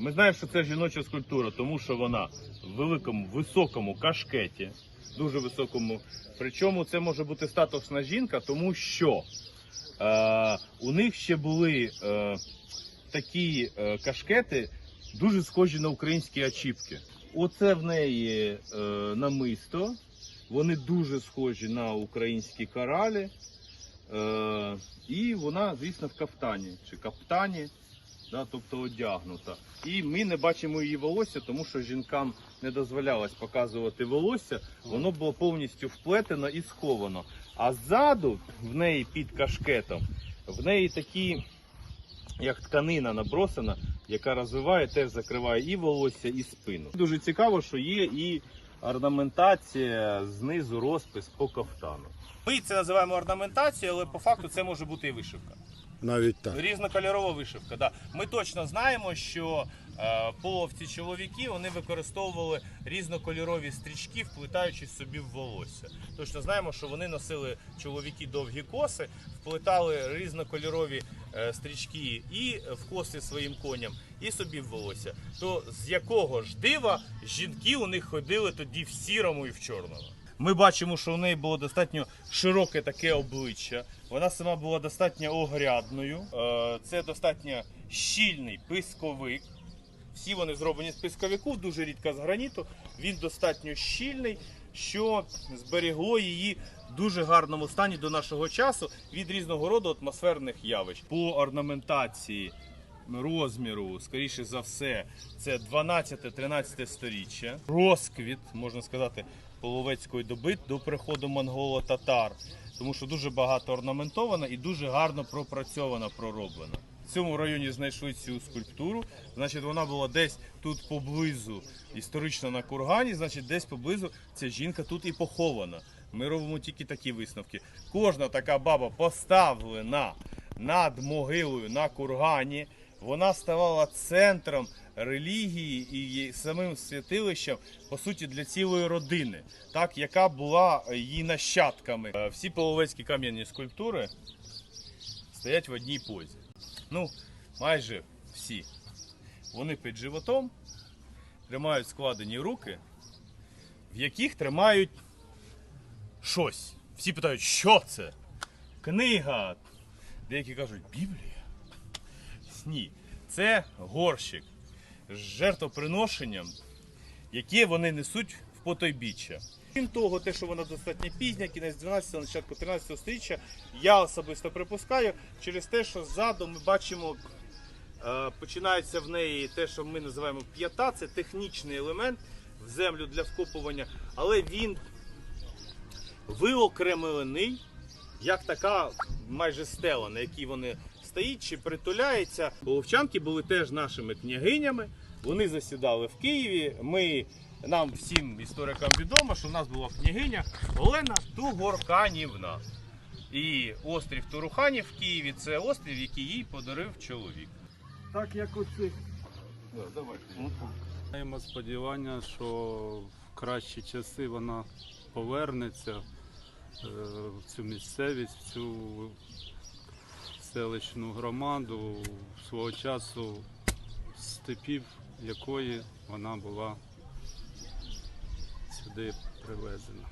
Ми знаємо, що це жіноча скульптура, тому що вона в великому високому кашкеті, дуже високому. Причому це може бути статусна жінка, тому що е, у них ще були е, такі е, кашкети, дуже схожі на українські ачіпки. Оце в неї е, намисто. Вони дуже схожі на українські коралі. Е, і вона, звісно, в кафтані чи каптані, да, тобто одягнута. І ми не бачимо її волосся, тому що жінкам не дозволялось показувати волосся, воно було повністю вплетено і сховано. А ззаду, в неї під кашкетом, в неї такі, як тканина набросана, яка розвиває, теж закриває і волосся, і спину. Дуже цікаво, що є і орнаментація знизу розпис по кафтану. Ми це називаємо орнаментацією, але по факту це може бути і вишивка. Навіть так. Різнокольорова вишивка. Да. Ми точно знаємо, що половці чоловіки вони використовували різнокольорові стрічки, вплетаючи собі в волосся. Точно знаємо, що вони носили чоловіки довгі коси, вплетали різнокольорові е, стрічки і в коси своїм коням, і собі в волосся. То з якого ж дива жінки у них ходили тоді в сірому і в чорному? Ми бачимо, що у неї було достатньо широке таке обличчя. Вона сама була достатньо огрядною. Е, Це достатньо щільний писковик. Всі вони зроблені з писковику, дуже рідко з граніту. Він достатньо щільний, що зберегло її в дуже гарному стані до нашого часу від різного роду атмосферних явищ. По орнаментації розміру, скоріше за все, це 12-13 сторіччя. Розквіт, можна сказати, половецької доби до приходу монголо-татар, тому що дуже багато орнаментовано і дуже гарно пропрацьовано, пророблено. В цьому районі знайшли цю скульптуру. Значить, вона була десь тут поблизу, історично на кургані. Значить, десь поблизу ця жінка тут і похована. Ми робимо тільки такі висновки. Кожна така баба поставлена над могилою на кургані. Вона ставала центром релігії і самим святилищем, по суті, для цілої родини, так, яка була її нащадками. Е, Всі половецькі кам'яні скульптури стоять в одній позі. Ну, майже всі. Вони під животом тримають складені руки, в яких тримають щось. Всі питають, що це? Книга. Деякі кажуть, Біблія. Ні, це горщик з жертвоприношенням, яке вони несуть в потойбіччя. Крім того, те, що вона достатньо пізня, кінець 12-го, початку 13-го століття, я особисто припускаю через те, що ззаду ми бачимо, е, починається в неї те, що ми називаємо п'ята, це технічний елемент в землю для вкопування, але він виокремлений, як така майже стела, на якій вони стоїть чи притуляється. Половчанки були теж нашими княгинями. Вони засідали в Києві. Ми, нам всім історикам відомо, що в нас була княгиня Олена Тугорканівна. І острів Туруханів в Києві це острів, який їй подарив чоловік. Так як оцих. Маємо сподівання, що в кращі часи вона повернеться е, в цю місцевість, в цю селищну громаду свого часу степів, якої вона була сюди привезена.